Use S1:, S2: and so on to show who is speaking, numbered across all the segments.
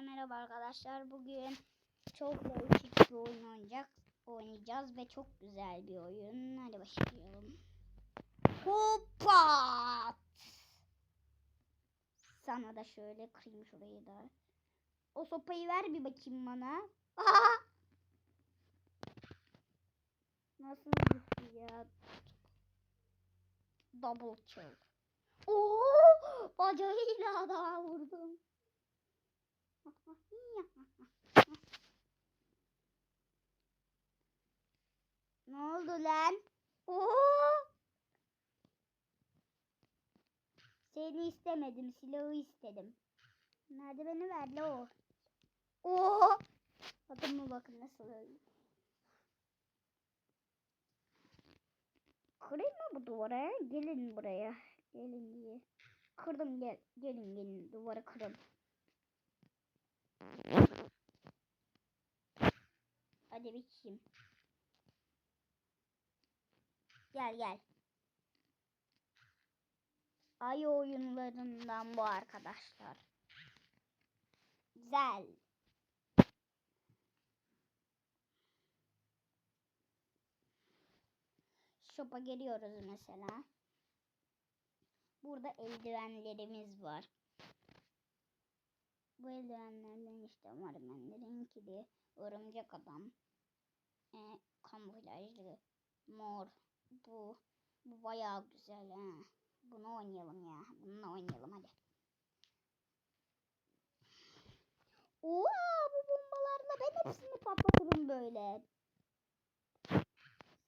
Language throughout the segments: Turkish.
S1: Hepinize merhaba arkadaşlar. Bugün çok değişik bir oyun oynayacak, oynayacağız ve çok güzel bir oyun. Hadi başlayalım. Hoppa! Sana da şöyle kırayım şurayı da. O sopayı ver bir bakayım bana. Aa! Nasıl gitti ya? Double kill. Oo! Bacağıyla daha vurdum. Ne oldu lan? Oo! Seni istemedim, silahı istedim. Nerede beni ver la o? Oo! Adamı bakın nasıl öldü. Kırayım mı bu duvara? Gelin buraya. Gelin diye. Kırdım gel. Gelin gelin duvarı kırın. Hadi bakayım. Gel gel. Ay oyunlarından bu arkadaşlar. Güzel. Shop'a geliyoruz mesela. Burada eldivenlerimiz var. Bu eldivenlerden işte Marmenlerin de örümcek adam. E, kamuflajlı mor. Bu bu bayağı güzel ha. Bunu oynayalım ya. Bununla oynayalım hadi. Oha bu bombalarla ben hepsini patlatırım böyle.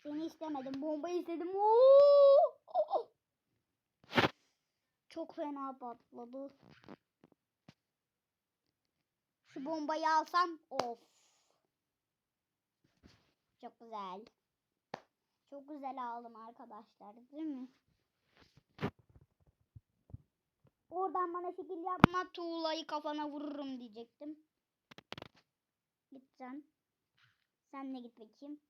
S1: Seni istemedim. Bombayı istedim. Oo! Çok fena patladı. Şu bombayı alsam of. Çok güzel. Çok güzel aldım arkadaşlar değil mi? Oradan bana şekil yapma tuğlayı kafana vururum diyecektim. Gideceğim. Sen de git bakayım.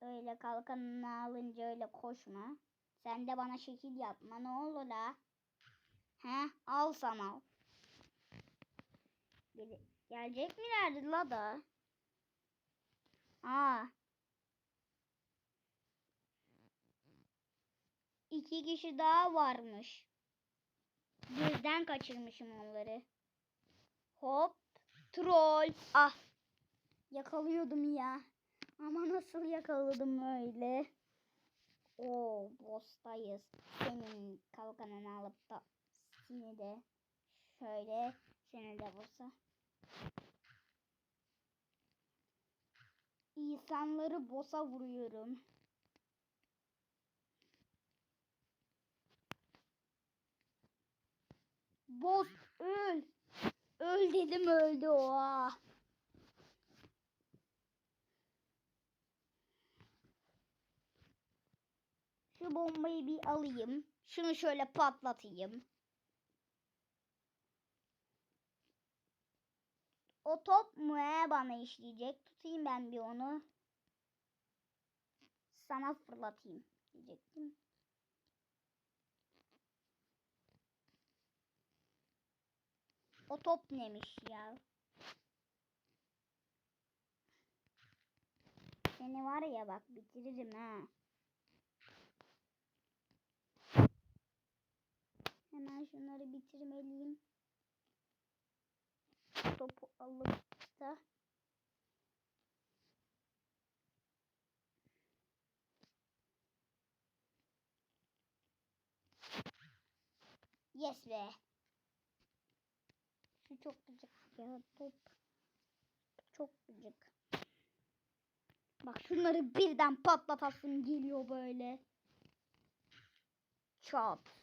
S1: Öyle kalkanını alınca öyle koşma. Sen de bana şekil yapma ne olur la. He al sana. Gel gelecek milerdi la? Aa. İki kişi daha varmış. Birden kaçırmışım onları. Hop. Troll. Ah. Yakalıyordum ya. Ama nasıl yakaladım öyle? Oo, boss'tayız. Senin kalkanını alıp da seni de şöyle seni de boss'a. İnsanları boss'a vuruyorum. Boss öl. Öl dedim öldü o. Şu bombayı bir alayım. Şunu şöyle patlatayım. O top mu bana işleyecek? Tutayım ben bir onu. Sana fırlatayım diyecektim. O top neymiş ya? Seni var ya bak bitiririm ha. Hemen şunları bitirmeliyim. Topu alıp da Yes be. Şu çok gıcık ya top. Çok gıcık. Bak şunları birden patlatasım geliyor böyle. Çat.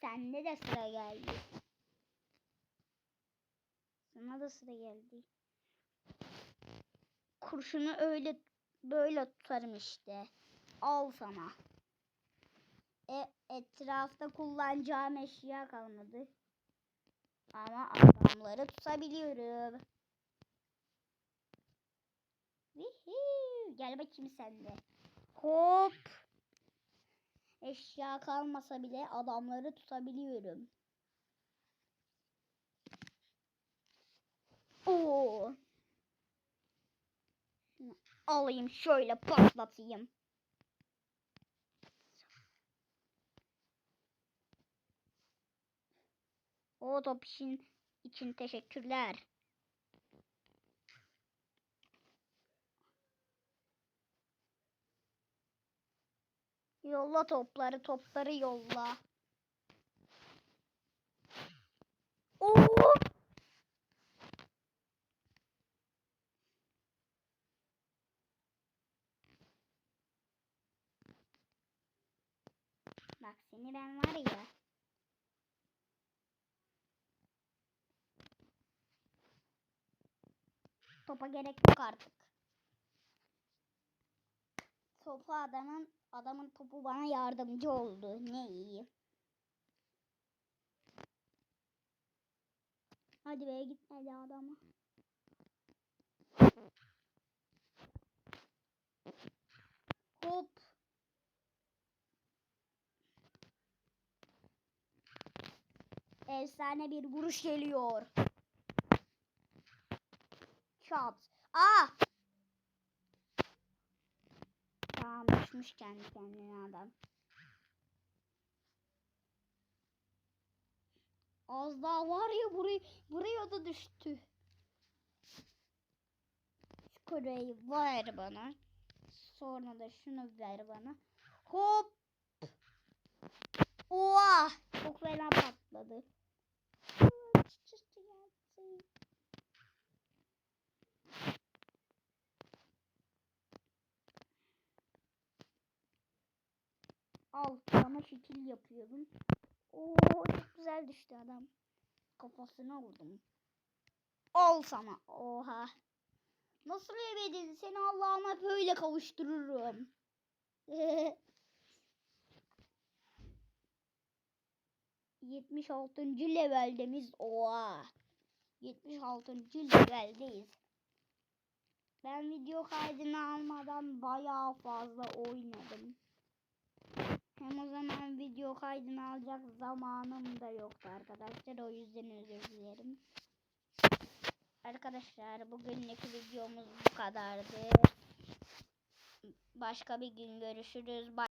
S1: Sende de sıra geldi. Sana da sıra geldi. Kurşunu öyle böyle tutarım işte. Al sana. E, etrafta kullanacağım eşya kalmadı. Ama adamları tutabiliyorum. Vihi. Gel bakayım sen de. Hop. Eşya kalmasa bile adamları tutabiliyorum. Oo. Alayım şöyle patlatayım. O top için, için teşekkürler. Yolla topları, topları yolla. Oo! Bak seni ben var ya. Topa gerek yok artık. Topu adamın adamın topu bana yardımcı oldu. Ne iyi. Hadi be gitmedi adama. Hop. Efsane bir vuruş geliyor. Çat. Aa! Düşmüş kendi kendine adam. Az daha var ya buraya, buraya da düştü. Şu koreyi ver bana. Sonra da şunu ver bana. Hop. Oha! Çok fena Şekil yapıyorum. Oo çok güzel düştü adam. Kafasına vurdum. Al sana. Oha. Nasıl yemedin? Seni Allah'ıma böyle kavuştururum. Yetmiş altıncı leveldemiz. Oha. 76. leveldeyiz. Ben video kaydını almadan bayağı fazla oynadım. Hem o zaman video kaydını alacak zamanım da yoktu arkadaşlar. O yüzden özür dilerim. Arkadaşlar bugünlük videomuz bu kadardı. Başka bir gün görüşürüz. Bay